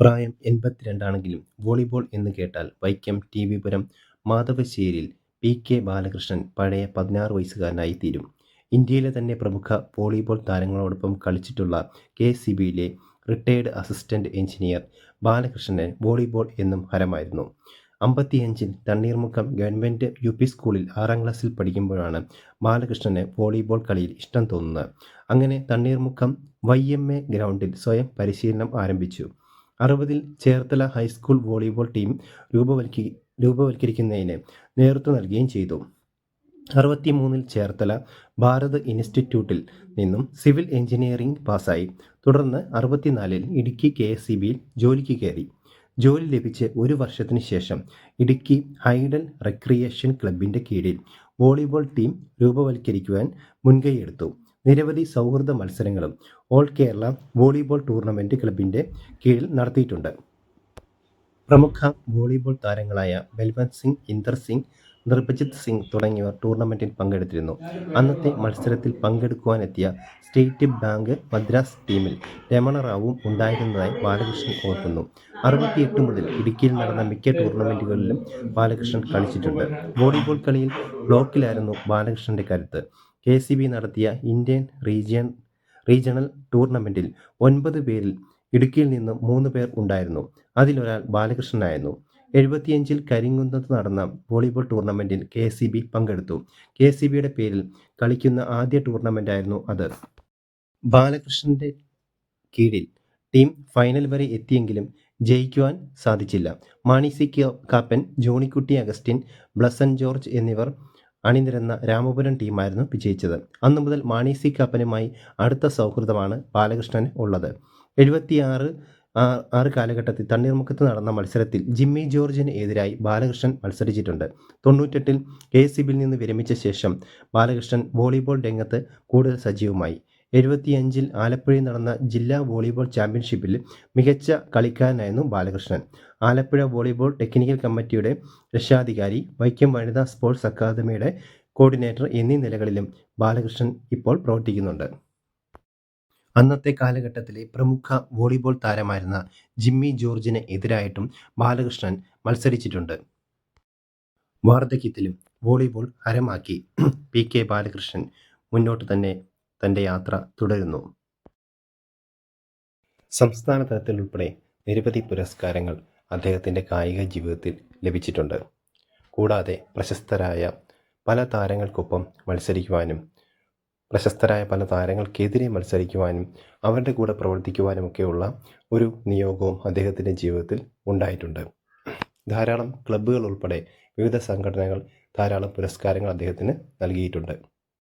പ്രായം എൺപത്തിരണ്ടാണെങ്കിലും വോളിബോൾ എന്ന് കേട്ടാൽ Vaikom T V Puram P K Balakrishnan പഴയ പതിനാറ് വയസ്സുകാരനായി തീരും. ഇന്ത്യയിലെ തന്നെ പ്രമുഖ വോളിബോൾ താരങ്ങളോടൊപ്പം കളിച്ചിട്ടുള്ള കെ സി ബിയിലെ റിട്ടയേർഡ് അസിസ്റ്റന്റ് എഞ്ചിനീയർ ബാലകൃഷ്ണന് വോളിബോൾ എന്നും ഹരമായിരുന്നു. അമ്പത്തിയഞ്ചിൽ തണ്ണീർമുക്കം ഗവൺമെന്റ് യു പി സ്കൂളിൽ ആറാം ക്ലാസ്സിൽ പഠിക്കുമ്പോഴാണ് ബാലകൃഷ്ണന് വോളിബോൾ കളിയിൽ ഇഷ്ടം തോന്നുന്നത്. അങ്ങനെ തണ്ണീർമുഖം വൈ എം എ ഗ്രൗണ്ടിൽ സ്വയം പരിശീലനം ആരംഭിച്ചു. അറുപതിൽ Cherthala high school volleyball team രൂപവൽക്കി രൂപവൽക്കരിക്കുന്നതിന് നേതൃത്വം നൽകുകയും ചെയ്തു. അറുപത്തിമൂന്നിൽ ചേർത്തല ഭാരത് ഇൻസ്റ്റിറ്റ്യൂട്ടിൽ നിന്നും സിവിൽ എഞ്ചിനീയറിംഗ് പാസ്സായി. തുടർന്ന് അറുപത്തിനാലിൽ ഇടുക്കി കെ എസ് സി ബിയിൽ ജോലിക്ക് കയറി. ജോലി ലഭിച്ച് ഒരു വർഷത്തിന് ശേഷം ഇടുക്കി ഹൈഡൽ റെക്രിയേഷൻ ക്ലബിന്റെ കീഴിൽ വോളിബോൾ ടീം രൂപവൽക്കരിക്കുവാൻ മുൻകൈയെടുത്തു. നിരവധി സൗഹൃദ മത്സരങ്ങളും ഓൾ കേരള വോളിബോൾ ടൂർണമെന്റ് ക്ലബിന്റെ കീഴിൽ നടത്തിയിട്ടുണ്ട്. പ്രമുഖ വോളിബോൾ താരങ്ങളായ ബൽവന്ത് സിംഗ് ഇന്ദർ സിംഗ് നിർഭജിത് സിംഗ് തുടങ്ങിയവർ ടൂർണമെന്റിൽ പങ്കെടുത്തിരുന്നു. അന്നത്തെ മത്സരത്തിൽ പങ്കെടുക്കുവാനെത്തിയ സ്റ്റേറ്റ് ബാങ്ക് മദ്രാസ് ടീമിൽ രമണ റാവുവും ഉണ്ടായിരുന്നതായി ബാലകൃഷ്ണൻ ഓർക്കുന്നു. അറുപത്തിയെട്ട് മുതൽ ഇടുക്കിയിൽ നടന്ന മിക്ക ടൂർണമെന്റുകളിലും ബാലകൃഷ്ണൻ കളിച്ചിട്ടുണ്ട്. വോളിബോൾ കളിയിൽ ബ്ലോക്കിലായിരുന്നു ബാലകൃഷ്ണന്റെ കരുത്ത്. കെ സി ബി നടത്തിയ ഇന്ത്യൻ റീജിയൻ റീജിയണൽ ടൂർണമെന്റിൽ ഒൻപത് പേരിൽ ഇടുക്കിയിൽ നിന്ന് മൂന്ന് പേർ ഉണ്ടായിരുന്നു. അതിലൊരാൾ ബാലകൃഷ്ണനായിരുന്നു. എഴുപത്തിയഞ്ചിൽ കരിങ്കുന്നത്ത് നടന്ന വോളിബോൾ ടൂർണമെന്റിൽ കെ സി ബി പങ്കെടുത്തു. കെ സി ബിയുടെ പേരിൽ കളിക്കുന്ന ആദ്യ ടൂർണമെന്റായിരുന്നു അത്. ബാലകൃഷ്ണന്റെ കീഴിൽ ടീം ഫൈനൽ വരെ എത്തിയെങ്കിലും ജയിക്കുവാൻ സാധിച്ചില്ല. Mani C Kappan Johnykutty Augustine Blessen George എന്നിവർ അണിനിരന്ന രാമപുരം ടീമായിരുന്നു വിജയിച്ചത്. അന്നു മുതൽ മാണി സി കാപ്പനുമായി അടുത്ത സൗഹൃദമാണ് ബാലകൃഷ്ണൻ ഉള്ളത്. എഴുപത്തിയാറ് ആറ് കാലഘട്ടത്തിൽ തണ്ണീർമുഖത്ത് നടന്ന മത്സരത്തിൽ ജിമ്മി ജോർജിന് എതിരായി ബാലകൃഷ്ണൻ മത്സരിച്ചിട്ടുണ്ട്. തൊണ്ണൂറ്റെട്ടിൽ കെ എസ് ബിയിൽ നിന്ന് വിരമിച്ച ശേഷം ബാലകൃഷ്ണൻ വോളിബോൾ രംഗത്ത് കൂടുതൽ സജീവമായി. എഴുപത്തിയഞ്ചിൽ ആലപ്പുഴയിൽ നടന്ന ജില്ലാ വോളിബോൾ ചാമ്പ്യൻഷിപ്പിൽ മികച്ച കളിക്കാരനായിരുന്നു ബാലകൃഷ്ണൻ. ആലപ്പുഴ വോളിബോൾ ടെക്നിക്കൽ കമ്മിറ്റിയുടെ രക്ഷാധികാരി വൈക്കം വനിതാ സ്പോർട്സ് അക്കാദമിയുടെ കോർഡിനേറ്റർ എന്നീ നിലകളിലും ബാലകൃഷ്ണൻ ഇപ്പോൾ പ്രവർത്തിക്കുന്നുണ്ട്. അന്നത്തെ കാലഘട്ടത്തിലെ പ്രമുഖ വോളിബോൾ താരമായിരുന്ന ജിമ്മി ജോർജിന് എതിരായിട്ടും ബാലകൃഷ്ണൻ മത്സരിച്ചിട്ടുണ്ട്. വാർദ്ധക്യത്തിലും വോളിബോൾ അരമാക്കി പി കെ ബാലകൃഷ്ണൻ മുന്നോട്ട് തന്നെ തന്റെ യാത്ര തുടരുന്നു. സംസ്ഥാന തലത്തിൽ തലത്തിലുൾപ്പെടെ നിരവധി പുരസ്കാരങ്ങൾ അദ്ദേഹത്തിന്റെ കായിക ജീവിതത്തിൽ ലഭിച്ചിട്ടുണ്ട്. കൂടാതെ പ്രശസ്തരായ പല താരങ്ങൾക്കൊപ്പം മത്സരിക്കുവാനും പ്രശസ്തരായ പല താരങ്ങൾക്കെതിരെ മത്സരിക്കുവാനും അവരുടെ കൂടെ പ്രവർത്തിക്കുവാനുമൊക്കെയുള്ള ഒരു നിയോഗവും അദ്ദേഹത്തിന്റെ ജീവിതത്തിൽ ഉണ്ടായിട്ടുണ്ട്. ധാരാളം ക്ലബ്ബുകൾ ഉൾപ്പെടെ വിവിധ സംഘടനകൾ ധാരാളം പുരസ്കാരങ്ങൾ അദ്ദേഹത്തിന് നൽകിയിട്ടുണ്ട്.